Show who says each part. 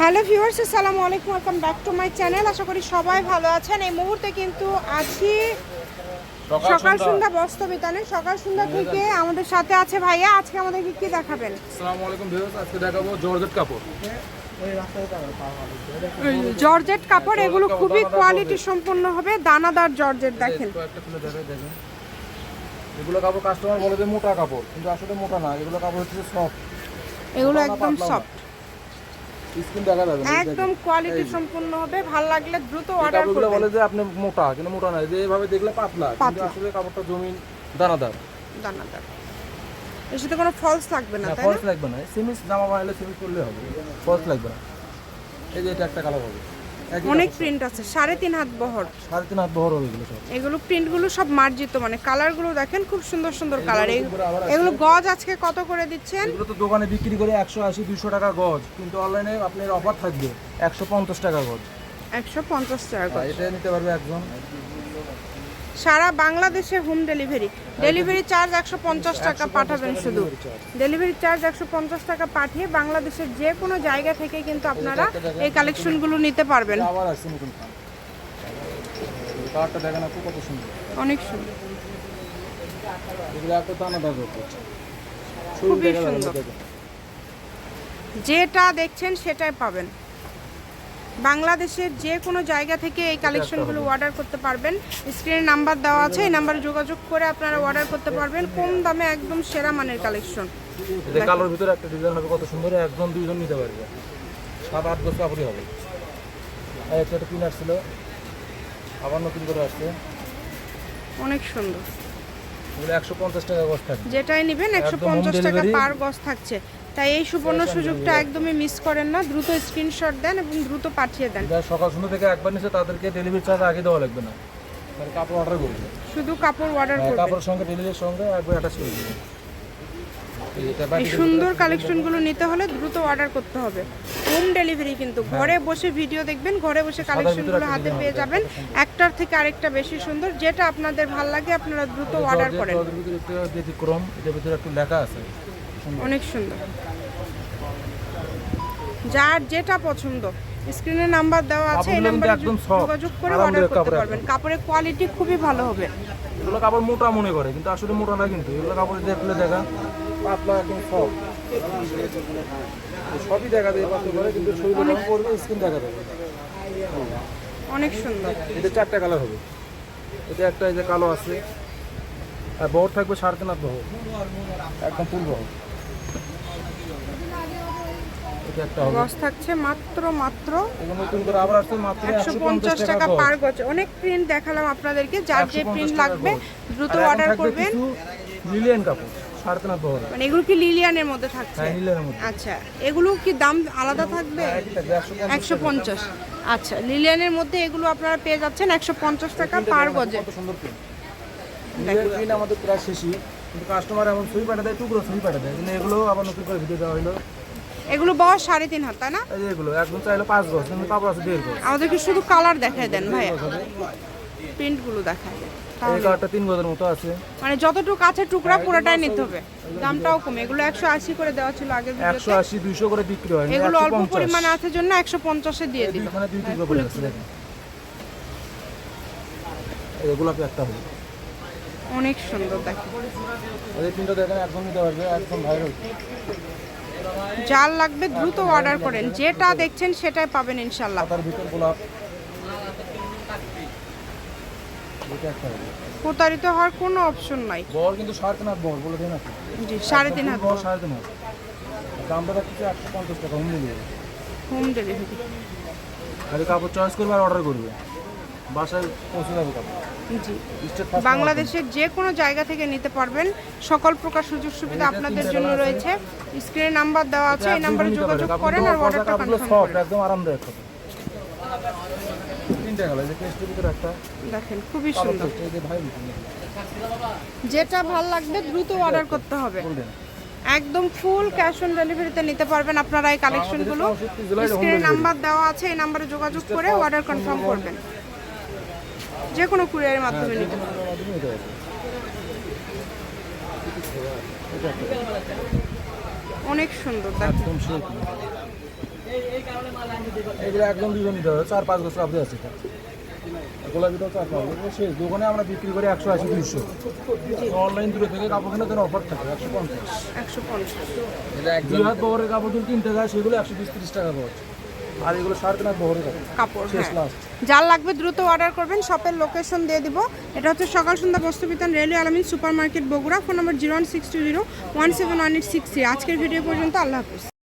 Speaker 1: Hello viewers আসসালামু আলাইকুম welcome back to my channel. আশা করি সবাই ভালো আছেন। এই মুহূর্তে কিন্তু আছি সকাল সন্ধ্যা। বস্ত্র বিতানে। সকাল সন্ধ্যা থেকে আমাদের সাথে আছে ভাইয়া। আজকে আমাদেরকে কি দেখাবেন?
Speaker 2: আসসালামু আলাইকুম ভিউয়ার্স আজকে দেখাবো জর্জেট কাপড়।
Speaker 1: জর্জেট কাপড় এগুলো খুবই কোয়ালিটি সম্পন্ন হবে দানাদার জর্জেট দেখেন।
Speaker 2: এগুলো কাপড় কাস্টমার বলে যে মোটা কাপড় কিন্তু আসলে মোটা না। এগুলো কাপড় হচ্ছে সফট
Speaker 1: এগুলো একদম সফট
Speaker 2: স্কিন দেখা যাবে
Speaker 1: একদম কোয়ালিটি সম্পূর্ণ হবে ভালো লাগলে দ্রুত অর্ডার করবেন।
Speaker 2: বলে যে আপনি মোটা কিন্তু মোটা না যে এভাবে দেখলে পাতলা কিন্তু আসলে কাপড়টা জমিন দানাদার।
Speaker 1: দানাদার। এর সাথে কোনো ফলস লাগবে না
Speaker 2: না ফলস লাগবে না সিমিস জামা বানালে সিমিস করলে হবে ফলস লাগবে না। এই যে এটা একটা কালার হবে।
Speaker 1: অনেক প্রিন্ট আছে সাড়ে তিন হাত বহর।
Speaker 2: সাড়ে তিন হাত বহর এগুলো সব।
Speaker 1: এগুলো প্রিন্টগুলো সব মার্জিত মানে কালারগুলো দেখেন খুব সুন্দর সুন্দর কালার। এগুলো গজ আজকে কত করে দিচ্ছেন?
Speaker 2: এগুলো তো দোকানে বিক্রি করে একশো আশি দুশো টাকা গজ কিন্তু অনলাইনে আপনার অফার থাকবে একশো পঞ্চাশ টাকা গজ।
Speaker 1: একশো পঞ্চাশ টাকা গজ।
Speaker 2: এটা নিতে পারবে একজন।
Speaker 1: সারা বাংলাদেশে হোম ডেলিভারি। ডেলিভারি চার্জ একশো পঞ্চাশ টাকা পাঠাবেন শুধু। Delivery charge. একশো পঞ্চাশ টাকা পাঠিয়ে বাংলাদেশের যে কোনো জায়গা থেকে কিন্তু আপনারা এই কালেকশনগুলো নিতে পারবেন। অনেক সুন্দর। খুবই সুন্দর। যেটা দেখছেন সেটাই পাবেন। বাংলাদেশের যে কোনো জায়গা থেকে এই কালেকশনগুলো অর্ডার করতে পারবেন। স্ক্রিনে নাম্বার দেওয়া আছে এই নাম্বারে যোগাযোগ করে আপনারা অর্ডার করতে পারবেন। কম দামে একদম সেরা মানের কালেকশন।
Speaker 2: এটা কালোর ভিতরে একটা ডিজাইন হবে কত সুন্দর একজন দুইজন নিতে পারবে। সাত আট বছর কাপড়ই হবে। একটা পিন আসছিল আবার নতুন করে আসছে।
Speaker 1: অনেক সুন্দর।
Speaker 2: এগুলো একশো পঞ্চাশ টাকা গজ
Speaker 1: যেটাই নেবেন একশো পঞ্চাশ টাকা পার গজ থাকছে। তাই এই সুবর্ণ সুযোগটা একদমই মিস করেন না দ্রুত স্ক্রিনশট দেন এবং দ্রুত পাঠিয়ে দেন।
Speaker 2: যারা সকাল সন্ধ্যা থেকে একবার নিচ্ছে তাদেরকে ডেলিভারি চার্জ আগে দেওয়া লাগবে না। মানে কাপড় অর্ডার করবে।
Speaker 1: শুধু কাপড় অর্ডার
Speaker 2: হ্যাঁ,
Speaker 1: করবেন
Speaker 2: কাপড়ের সঙ্গে ডেলিভারির সঙ্গে একবার অ্যাটাচ করে দেবে। এই
Speaker 1: সুন্দর কালেকশনগুলো নিতে হলে দ্রুত অর্ডার করতে হবে। হোম ডেলিভারি কিন্তু ঘরে বসে ভিডিও দেখবেন ঘরে বসে কালেকশনগুলো হাতে পেয়ে যাবেন। একটার থেকে আরেকটা বেশি সুন্দর যেটা আপনাদের ভালো লাগে আপনারা দ্রুত অর্ডার করেন।
Speaker 2: ব্যতিক্রম এটার ভিতরে একটু লেখা আছে। সুন্দর।
Speaker 1: অনেক সুন্দর। যার যেটা পছন্দ। স্ক্রিনে নাম্বার দেওয়া আছে এই নাম্বারে যোগাযোগ করে অর্ডার করতে পারবেন। কাপড়ের কোয়ালিটি খুবই ভালো হবে।
Speaker 2: এগুলো কাপড় মোটা মনে করে কিন্তু আসলে মোটা না কিন্তু। এগুলো কাপড় দেখলে দেখা পাতলা একদম সব সবই দেখা যায় পাতলা করে কিন্তু শরীরে পড়বে স্কিন দেখা যাবে।
Speaker 1: অনেক সুন্দর।
Speaker 2: এটা চারটা কালার হবে। এটা একটা এই যে কালো আছে। আর বহর থাকবে সাড়ে তিন হাত বহর। একদম ফুল বহর। একটা হবে।
Speaker 1: গজ থাকছে মাত্র মাত্র
Speaker 2: নতুন করে আবার আসছে মাত্র
Speaker 1: একশো পঞ্চাশ টাকা পার গজ। অনেক প্রিন্ট দেখালাম আপনাদেরকে যার যে প্রিন্ট লাগবে। দ্রুত অর্ডার করবেন।
Speaker 2: লিলিয়ান কাপড়
Speaker 1: মানে এগুলো কি লিলিয়ানের মধ্যে থাকছে?
Speaker 2: হ্যাঁ
Speaker 1: আচ্ছা এগুলো কি দাম আলাদা থাকবে?
Speaker 2: একশো
Speaker 1: একশো পঞ্চাশ। আচ্ছা লিলিয়ানের মধ্যে এগুলো আপনারা পেয়ে যাচ্ছেন একশো পঞ্চাশ টাকা পার গজে।
Speaker 2: আমাদের প্রায় শেষই কিন্তু কাস্টমার এমন সুই পাঠা দেয় টুকরো সুই পাঠা দেয় কিন্তু এগুলো আবার নতুন করে ভিডিও দেওয়া হলো।
Speaker 1: এগুলো বয়স সাড়ে তিন হাত তাই না?
Speaker 2: এগুলো একদম চাইলে পাঁচ গজ কিন্তু আছে দেড় গজ।
Speaker 1: আমাদেরকে শুধু কালার দেখায় দেন ভাইয়া। প্রিন্টগুলো দেখায় দেন
Speaker 2: এই কালারটা তিন গজের মতো আছে।
Speaker 1: মানে যতটুকু আছে টুকরা পুরোটাই নিতে হবে। দামটাও কমে। এগুলো একশো আশি করে দেওয়া ছিল আগের
Speaker 2: একশো আশি দুইশো করে বিক্রি হয়।
Speaker 1: এগুলো অল্প পরিমাণে আছে জন্য একশো পঞ্চাশে দিয়ে দিল
Speaker 2: দুইখানে দুই টুকরো পড়ে দেখেন এই একটা হবে।
Speaker 1: অনেক সুন্দর দেখেন
Speaker 2: এই তিনটা দেখেন একদম নিতে পারবে একদম ভাইরাল
Speaker 1: যার লাগবে দ্রুত অর্ডার করেন। যেটা দেখছেন সেটাই পাবেন ইনশাল্লাহ প্রতারিত হওয়ার কোনো অপশন নাই।
Speaker 2: বর কিন্তু সাড়ে তিন হাত বর বলে দিন
Speaker 1: জি সাড়ে তিন হাত
Speaker 2: বর সাড়ে তিন হাত। দামটা রাখছে একশো পঞ্চাশ টাকা হোম ডেলিভারি
Speaker 1: হোম ডেলিভারি
Speaker 2: খালি কাপড় চয়েস করবে আর অর্ডার করবে। বাসায় পৌঁছে যাবে
Speaker 1: জি বাংলাদেশের যে কোনো? জায়গা থেকে নিতে পারবেন সকল প্রকার সুযোগ সুবিধা আপনাদের জন্য রয়েছে স্ক্রিনে নাম্বার দেওয়া আছে এই নাম্বারে যোগাযোগ করেন আর অর্ডারটা কনফার্ম করেন
Speaker 2: একদম আরামদায়ক
Speaker 1: দেখেন খুবই সুন্দর যেটা ভালো লাগবে দ্রুত অর্ডার করতে হবে একদম ফুল ক্যাশ অন ডেলিভারিতে নিতে পারবেন আপনারা এই কালেকশনগুলো স্ক্রিনে নাম্বার দেওয়া আছে এই নাম্বারে যোগাযোগ করে অর্ডার কনফার্ম করবেন যে কোনো কুরিয়ারের মাধ্যমে নিতে অনেক সুন্দর
Speaker 2: একদম এগুলো একদম দুজন নিতে হবে চার পাঁচ বছর আপনি আছে গোলাপিটাও চার পাঁচ বছর শেষ দোকানে আমরা বিক্রি করি একশো আশি দুইশো। অনলাইন দূরে থেকে কাপড় কেনার জন্য অফার থাকে একশো পঞ্চাশ।
Speaker 1: একশো পঞ্চাশ।
Speaker 2: দুই হাত বহরের কাপড় কিনতে যায় সেগুলো একশো বিশ তিরিশ টাকা আর এগুলো সাড়ে তিন হাত বহরের কাপড়।
Speaker 1: কাপড়
Speaker 2: শেষ
Speaker 1: হ্যাঁ।
Speaker 2: লাস্ট
Speaker 1: যার লাগবে দ্রুত অর্ডার করবেন, শপের লোকেশন দিয়ে দিব। এটা হচ্ছে সকাল সন্ধ্যা বস্তু বিতান railway Almin super market Bogura, phone number zero one six two zero one seven one eight six three. আজকের ভিডিও পর্যন্ত আল্লাহ হাফিজ।